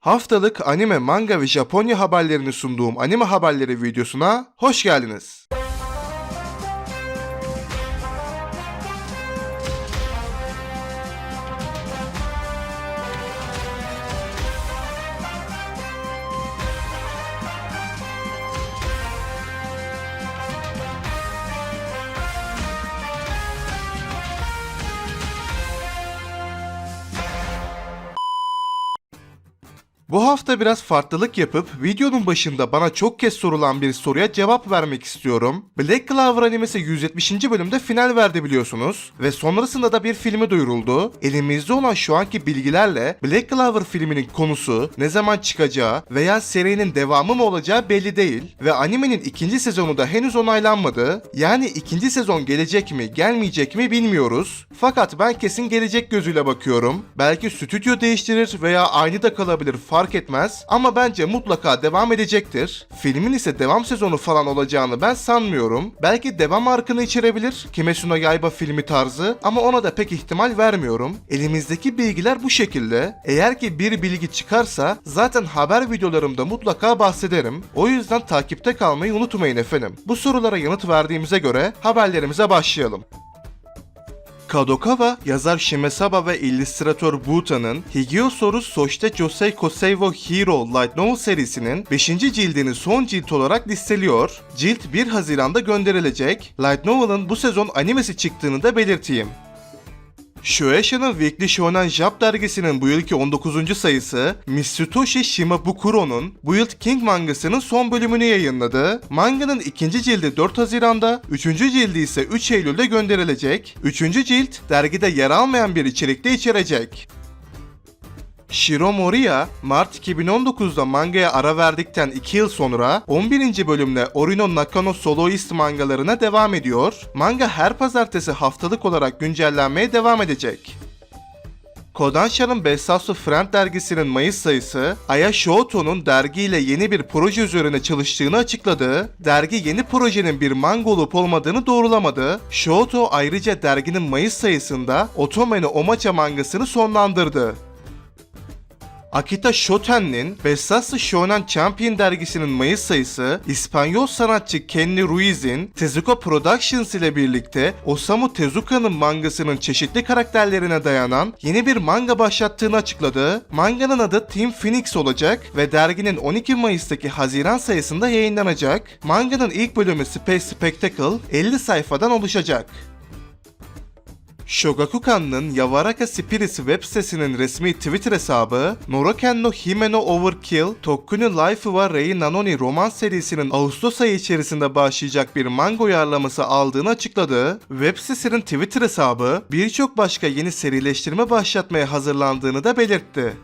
Haftalık anime, manga ve Japonya haberlerini sunduğum anime haberleri videosuna hoş geldiniz. Bu hafta biraz farklılık yapıp videonun başında bana çok kez sorulan bir soruya cevap vermek istiyorum. Black Clover animesi 170. bölümde final verdi biliyorsunuz ve sonrasında da bir filmi duyuruldu. Elimizde olan şu anki bilgilerle Black Clover filminin konusu, ne zaman çıkacağı veya serinin devamı mı olacağı belli değil ve animenin ikinci sezonu da henüz onaylanmadı. Yani ikinci sezon gelecek mi, gelmeyecek mi bilmiyoruz. Fakat ben kesin gelecek gözüyle bakıyorum. Belki stüdyo değiştirir veya aynı da kalabilir etmez ama bence mutlaka devam edecektir. Filmin ise devam sezonu falan olacağını ben sanmıyorum. Belki devam arkını içerebilir Kimetsu no Yaiba filmi tarzı ama ona da pek ihtimal vermiyorum. Elimizdeki bilgiler bu şekilde. Eğer ki bir bilgi çıkarsa zaten haber videolarımda mutlaka bahsederim. O yüzden takipte kalmayı unutmayın efendim. Bu sorulara yanıt verdiğimize göre haberlerimize başlayalım. Kadokawa, yazar Shimesaba ve illüstratör Buta'nın Higiosoru Soshite Josei Koseiwo Hero Light Novel serisinin 5. cildini son cilt olarak listeliyor. Cilt 1 Haziran'da gönderilecek. Light Novel'ın bu sezon animesi çıktığını da belirteyim. Shueisha'nın Weekly Shonen Jump dergisinin bu yılki 19. sayısı Mitsutoshi Shimabukuro'nun bu yıl King mangasının son bölümünü yayınladı. Manganın ikinci cildi 4 Haziran'da, üçüncü cildi ise 3 Eylül'de gönderilecek. Üçüncü cilt dergide yer almayan bir içerikte içerecek. Shiro Moriya, Mart 2019'da mangaya ara verdikten 2 yıl sonra 11. bölümle Orino Nakano Soloist mangalarına devam ediyor. Manga her pazartesi haftalık olarak güncellenmeye devam edecek. Kodansha'nın Besatsu Friend dergisinin Mayıs sayısı, Aya Shoto'nun dergiyle yeni bir proje üzerine çalıştığını açıkladı. Dergi yeni projenin bir manga olup olmadığını doğrulamadı. Shoto ayrıca derginin Mayıs sayısında Otome no Omacha mangasını sonlandırdı. Akita Shoten'in Besatsu Shonen Champion dergisinin Mayıs sayısı, İspanyol sanatçı Kenny Ruiz'in Tezuka Productions ile birlikte Osamu Tezuka'nın mangasının çeşitli karakterlerine dayanan yeni bir manga başlattığını açıkladı. Manganın adı Team Phoenix olacak ve derginin 12 Mayıs'taki Haziran sayısında yayınlanacak. Manganın ilk bölümü Space Spectacle 50 sayfadan oluşacak. Shogakukan'ın Yavaraka Spirits web sitesinin resmi Twitter hesabı, Noroken no Hime no Overkill, Tokuni Life wa Rei Nanoni roman serisinin Ağustos ayı içerisinde başlayacak bir manga uyarlaması aldığını açıkladı. Web sitesinin Twitter hesabı, birçok başka yeni serileştirme başlatmaya hazırlandığını da belirtti.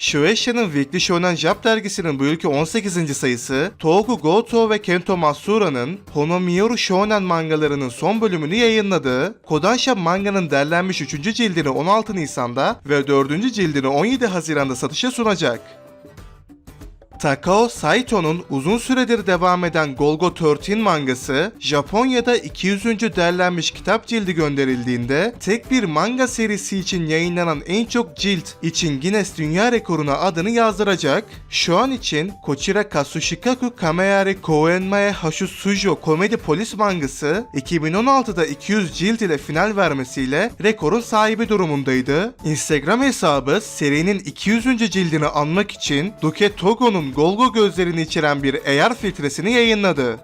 Shueisha'nın Weekly Shonen Jump dergisinin bu yılki 18. sayısı, Toku Goto ve Kento Matsura'nın Honomiyoru Shonen mangalarının son bölümünü yayınladı. Kodansha manganın derlenmiş 3. cildini 16 Nisan'da ve 4. cildini 17 Haziran'da satışa sunacak. Takao Saito'nun uzun süredir devam eden Golgo 13 mangası, Japonya'da 200. derlenmiş kitap cildi gönderildiğinde, tek bir manga serisi için yayınlanan en çok cilt için Guinness Dünya Rekoru'na adını yazdıracak. Şu an için Kochira Katsushikaku Kameyari Koenmae Hashu Sujo komedi polis mangası, 2016'da 200 cilt ile final vermesiyle rekorun sahibi durumundaydı. Instagram hesabı serinin 200. cildini anmak için Duke Togo'nun Golgo gözlerini içeren bir AR filtresini yayınladı.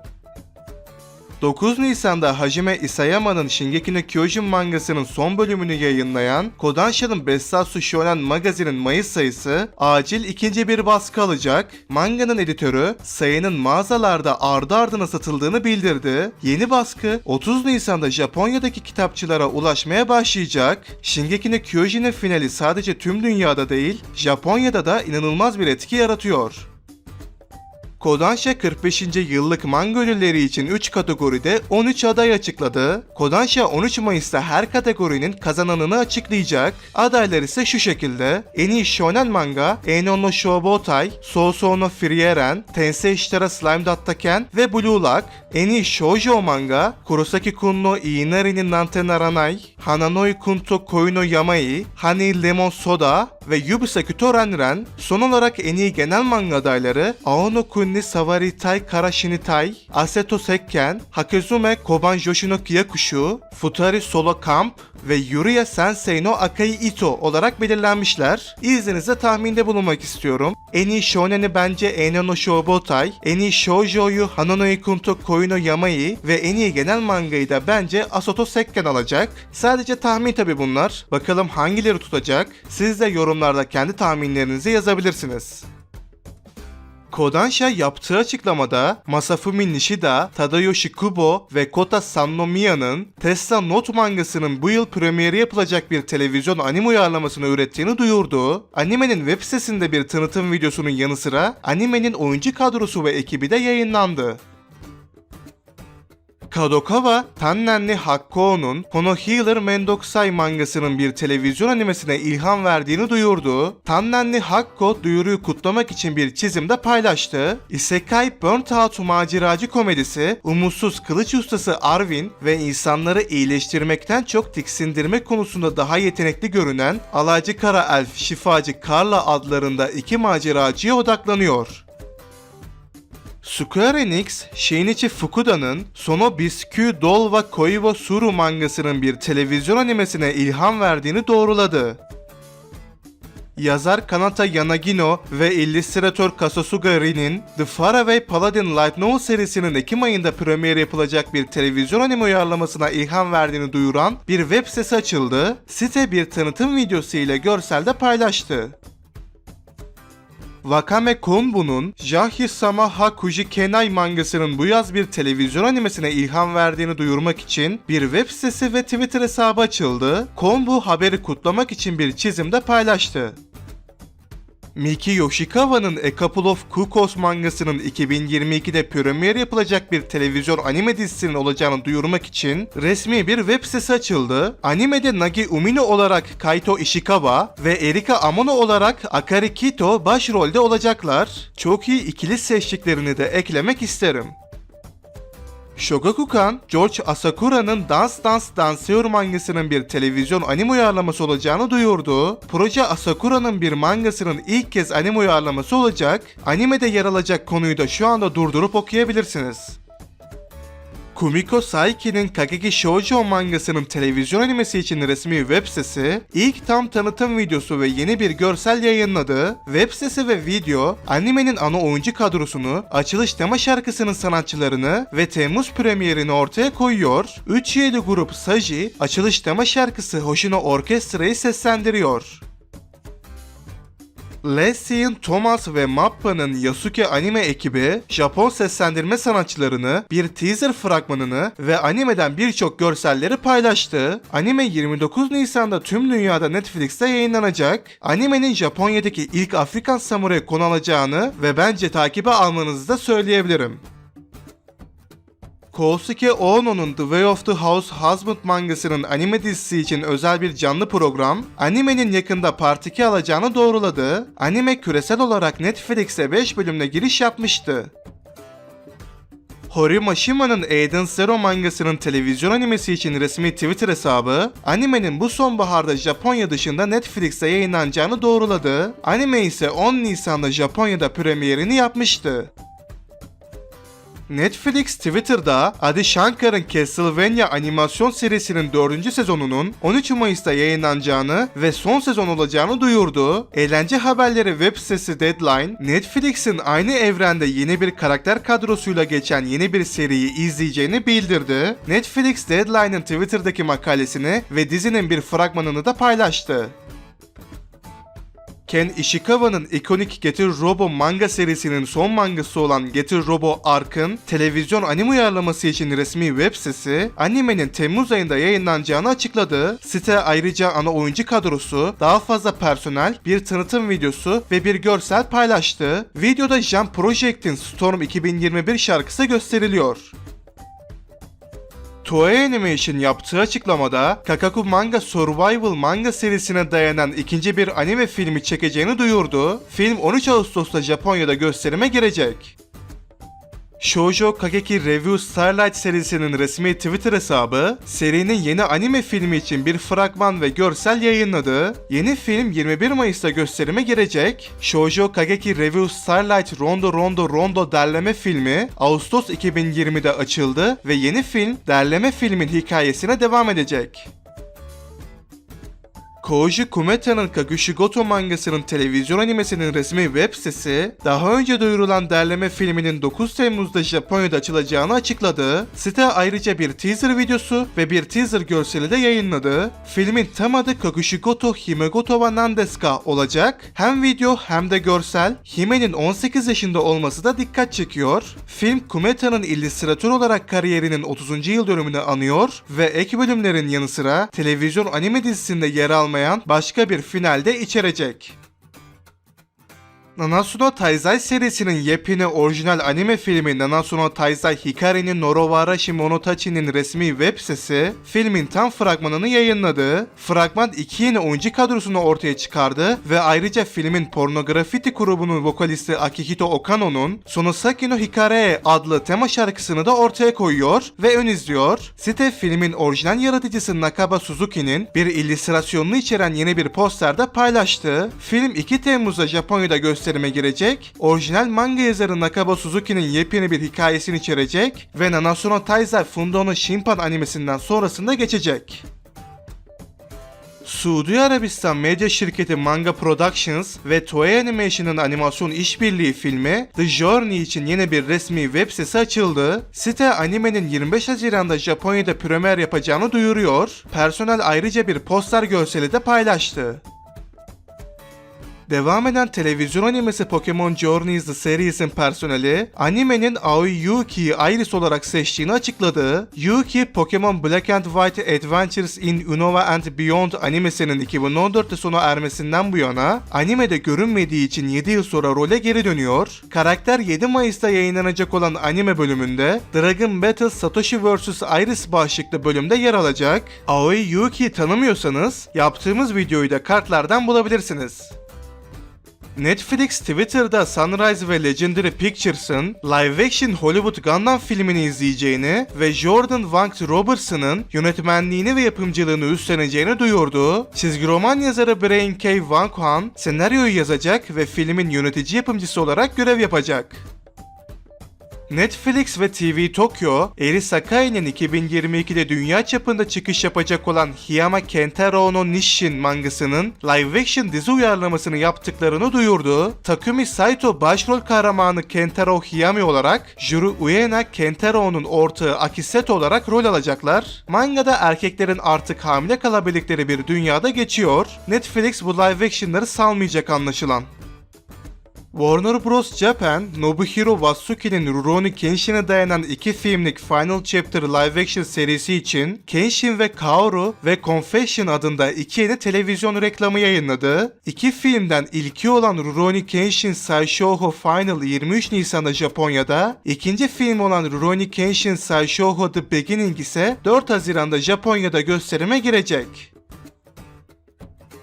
9 Nisan'da Hajime Isayama'nın Shingeki no Kyojin mangasının son bölümünü yayınlayan Kodansha'nın Besatsu Shonen Magazin'in Mayıs sayısı acil ikinci bir baskı alacak. Manganın editörü sayının mağazalarda ardı ardına satıldığını bildirdi. Yeni baskı 30 Nisan'da Japonya'daki kitapçılara ulaşmaya başlayacak. Shingeki no Kyojin'in finali sadece tüm dünyada değil, Japonya'da da inanılmaz bir etki yaratıyor. Kodansha 45. yıllık manga ödülleri için 3 kategoride 13 aday açıkladı. Kodansha 13 Mayıs'ta her kategorinin kazananını açıklayacak. Adaylar ise şu şekilde. En iyi shonen manga Enon no Shobotai, Sousou no Frieren, Tensei Shitara Slime Dattaken ve Blue Lock. En iyi shoujo manga Kurosaki Kun no Inari ni Nante Naranai, Hananoi Kun to Koi no Yamai, Honey Lemon Soda, ve Yubusaki Renren, son olarak en iyi genel manga adayları Aono Kunni Sawaritai Karashinitai, Aseto Sekken, Hakezume Koban Yoshino Kyakushu, Futari Solo Camp ve Yuria Sensei no Akai Ito olarak belirlenmişler. İzninizle tahminde bulunmak istiyorum. En iyi shonen'i bence Eno no Shobotai, en iyi shoujo'yu Hanono Ikunto Koino Yamai ve en iyi genel mangayı da bence Asoto Sekken alacak. Sadece tahmin tabi bunlar. Bakalım hangileri tutacak? Siz de yorumlarda kendi tahminlerinizi yazabilirsiniz. Kodansha yaptığı açıklamada Masafumi Nishida, Tadayoshi Kubo ve Kota Sannomiya'nın Tesla Note mangasının bu yıl premieri yapılacak bir televizyon anime uyarlamasını ürettiğini duyurdu. Animenin web sitesinde bir tanıtım videosunun yanı sıra animenin oyuncu kadrosu ve ekibi de yayınlandı. Kadokawa, Tannenli Hakko'nun Kono Healer Mendokusai mangasının bir televizyon animesine ilham verdiğini duyurdu. Tannenli Hakko duyuruyu kutlamak için bir çizimde paylaştı. Isekai Burnt maceracı komedisi, umutsuz kılıç ustası Arvin ve insanları iyileştirmekten çok tiksindirmek konusunda daha yetenekli görünen alaycı kara elf şifacı Carla adlarında iki maceracıya odaklanıyor. Square Enix, Shinichi Fukuda'nın Sono Biskyū Doll wa Koi wa Suru mangasının bir televizyon animesine ilham verdiğini doğruladı. Yazar Kanata Yanagino ve illüstratör Kasasuga Rin'in The Faraway Paladin Light Novel serisinin Ekim ayında premieri yapılacak bir televizyon anime uyarlamasına ilham verdiğini duyuran bir web sitesi açıldı. Site bir tanıtım videosu ile görselde paylaştı. Wakame Konbu'nun Jahi-sama ha Kuji Kenai mangasının bu yaz bir televizyon animesine ilham verdiğini duyurmak için bir web sitesi ve Twitter hesabı açıldı. Konbu haberi kutlamak için bir çizimde paylaştı. Miki Yoshikawa'nın A Couple of Kukos mangasının 2022'de premier yapılacak bir televizyon anime dizisinin olacağını duyurmak için resmi bir web sitesi açıldı. Animede Nagi Umino olarak Kaito Ishikawa ve Erika Amano olarak Akari Kito başrolde olacaklar. Çok iyi ikili seçtiklerini de eklemek isterim. Shogakukan, George Asakura'nın Dans Dans Danseur mangasının bir televizyon anime uyarlaması olacağını duyurdu. Proje Asakura'nın bir mangasının ilk kez anime uyarlaması olacak. Animede yer alacak konuyu da şu anda durdurup okuyabilirsiniz. Kumiko Saiki'nin Kageki Shoujo mangasının televizyon animesi için resmi web sitesi, ilk tam tanıtım videosu ve yeni bir görsel yayınladı. Web sitesi ve video, animenin ana oyuncu kadrosunu, açılış tema şarkısının sanatçılarını ve Temmuz premierini ortaya koyuyor. 3 üyeli grup Saji, açılış tema şarkısı Hoshino Orkestra'yı seslendiriyor. Leslie'in Thomas ve Mappa'nın Yasuke anime ekibi Japon seslendirme sanatçılarını, bir teaser fragmanını ve animeden birçok görselleri paylaştı. Anime 29 Nisan'da tüm dünyada Netflix'te yayınlanacak. Animenin Japonya'daki ilk Afrikan samuray konu alacağını ve bence takibe almanızı da söyleyebilirim. Kosuke Ono'nun The Way of the House Husband mangasının anime dizisi için özel bir canlı program, animenin yakında Part 2 alacağını doğruladı. Anime küresel olarak Netflix'e 5 bölümle giriş yapmıştı. Hori Mashima'nın Aiden Zero mangasının televizyon animesi için resmi Twitter hesabı, animenin bu sonbaharda Japonya dışında Netflix'te yayınlanacağını doğruladı. Anime ise 10 Nisan'da Japonya'da premierini yapmıştı. Netflix Twitter'da Adi Shankar'ın Castlevania animasyon serisinin 4. sezonunun 13 Mayıs'ta yayınlanacağını ve son sezon olacağını duyurdu. Eğlence haberleri web sitesi Deadline, Netflix'in aynı evrende yeni bir karakter kadrosuyla geçen yeni bir seriyi izleyeceğini bildirdi. Netflix Deadline'ın Twitter'daki makalesini ve dizinin bir fragmanını da paylaştı. Ken Ishikawa'nın ikonik Getir Robo manga serisinin son mangası olan Getir Robo Ark'ın televizyon anime uyarlaması için resmi web sitesi animenin Temmuz ayında yayınlanacağını açıkladı. Site ayrıca ana oyuncu kadrosu, daha fazla personel, bir tanıtım videosu ve bir görsel paylaştı. Videoda Jump Project'in Storm 2021 şarkısı gösteriliyor. Toei Animation yaptığı açıklamada Kakaku Manga Survival manga serisine dayanan ikinci bir anime filmi çekeceğini duyurdu. Film 13 Ağustos'ta Japonya'da gösterime girecek. Shoujo Kageki Review Starlight serisinin resmi Twitter hesabı, serinin yeni anime filmi için bir fragman ve görsel yayınladı. Yeni film 21 Mayıs'ta gösterime girecek. Shoujo Kageki Review Starlight Rondo Rondo Rondo derleme filmi Ağustos 2020'de açıldı ve yeni film derleme filmin hikayesine devam edecek. Koji Kumeta'nın Kagushigoto mangasının televizyon animesinin resmi web sitesi, daha önce duyurulan derleme filminin 9 Temmuz'da Japonya'da açılacağını açıkladı. Site ayrıca bir teaser videosu ve bir teaser görseli de yayınladı. Filmin tam adı Kagushigoto Himegoto wa Nandeska olacak. Hem video hem de görsel, Hime'nin 18 yaşında olması da dikkat çekiyor. Film Kumeta'nın illüstratör olarak kariyerinin 30. yıl dönümünü anıyor ve ek bölümlerin yanı sıra televizyon anime dizisinde yer almaya olmayan başka bir finalde içerecek. Nanatsu Taizai serisinin yepyeni orijinal anime filmi Nanatsu Taizai Hikari'nin Norowarashi Monotachi'nin resmi web sitesi filmin tam fragmanını yayınladı. Fragman iki yeni oyuncu kadrosunu ortaya çıkardı ve ayrıca filmin pornografiti grubunun vokalisti Akihito Okano'nun Sonosaki no Hikare adlı tema şarkısını da ortaya koyuyor ve ön izliyor. Site filmin orijinal yaratıcısı Nakaba Suzuki'nin bir illüstrasyonunu içeren yeni bir posterde paylaştı. Film 2 Temmuz'da Japonya'da gösterildi gösterime girecek, orijinal manga yazarı Nakaba Suzuki'nin yepyeni bir hikayesini içerecek ve Nanatsu Taizai Fundo no Shimpan animesinden sonrasında geçecek. Suudi Arabistan medya şirketi Manga Productions ve Toei Animation'ın animasyon işbirliği filmi The Journey için yeni bir resmi web sitesi açıldı. Site animenin 25 Haziran'da Japonya'da premier yapacağını duyuruyor. Personel ayrıca bir poster görseli de paylaştı. Devam eden televizyon animesi Pokemon Journeys The Series'in personeli, animenin Aoi Yuki'yi Iris olarak seçtiğini açıkladı. Yuki, Pokemon Black and White Adventures in Unova and Beyond animesinin 2014'te sona ermesinden bu yana, animede görünmediği için 7 yıl sonra role geri dönüyor. Karakter 7 Mayıs'ta yayınlanacak olan anime bölümünde Dragon Battle Satoshi vs. Iris başlıklı bölümde yer alacak. Aoi Yuki'yi tanımıyorsanız, yaptığımız videoyu da kartlardan bulabilirsiniz. Netflix Twitter'da Sunrise ve Legendary Pictures'ın live action Hollywood Gundam filmini izleyeceğini ve Jordan Wang Robertson'ın yönetmenliğini ve yapımcılığını üstleneceğini duyurdu. Çizgi roman yazarı Brain K. Wang Han senaryoyu yazacak ve filmin yönetici yapımcısı olarak görev yapacak. Netflix ve TV Tokyo, Eri Sakai'nin 2022'de dünya çapında çıkış yapacak olan Hiyama Kentaro no Nishin mangasının live action dizi uyarlamasını yaptıklarını duyurdu. Takumi Saito başrol kahramanı Kentaro Hiyami olarak, Juru Uena Kentaro'nun ortağı Akiseto olarak rol alacaklar. Mangada erkeklerin artık hamile kalabildikleri bir dünyada geçiyor. Netflix bu live action'ları salmayacak anlaşılan. Warner Bros. Japan, Nobuhiro Watsuki'nin Rurouni Kenshin'e dayanan iki filmlik Final Chapter live action serisi için Kenshin ve Kaoru ve Confession adında iki yeni televizyon reklamı yayınladı. İki filmden ilki olan Rurouni Kenshin Saishouho Final 23 Nisan'da Japonya'da, ikinci film olan Rurouni Kenshin Saishouho The Beginning ise 4 Haziran'da Japonya'da gösterime girecek.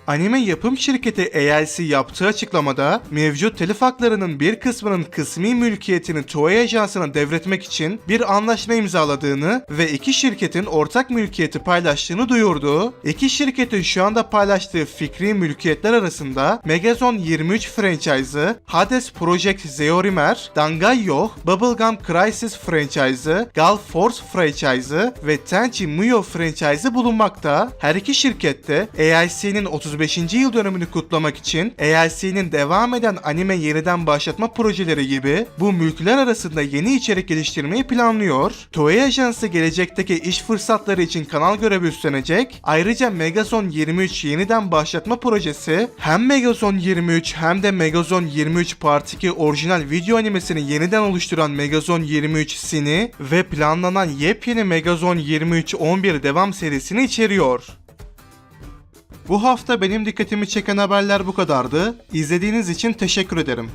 Anime yapım şirketi AIC yaptığı açıklamada mevcut telif haklarının bir kısmının kısmi mülkiyetini Toei Ajansı'na devretmek için bir anlaşma imzaladığını ve iki şirketin ortak mülkiyeti paylaştığını duyurdu. İki şirketin şu anda paylaştığı fikri mülkiyetler arasında Megazone 23 franchise'ı, Hades Project Zeorimer, Dangayo, Bubblegum Crisis franchise'ı, Gal Force franchise'ı ve Tenchi Muyo franchise'ı bulunmakta. Her iki şirkette AIC'nin 30 35. yıl dönümünü kutlamak için ALC'nin devam eden anime yeniden başlatma projeleri gibi bu mülkler arasında yeni içerik geliştirmeyi planlıyor. Toei Ajansı gelecekteki iş fırsatları için kanal görevi üstlenecek. Ayrıca Megazone 23 yeniden başlatma projesi hem Megazone 23 hem de Megazone 23 Part 2 orijinal video animesini yeniden oluşturan Megazone 23 Sini ve planlanan yepyeni Megazone 23 11 devam serisini içeriyor. Bu hafta benim dikkatimi çeken haberler bu kadardı. İzlediğiniz için teşekkür ederim.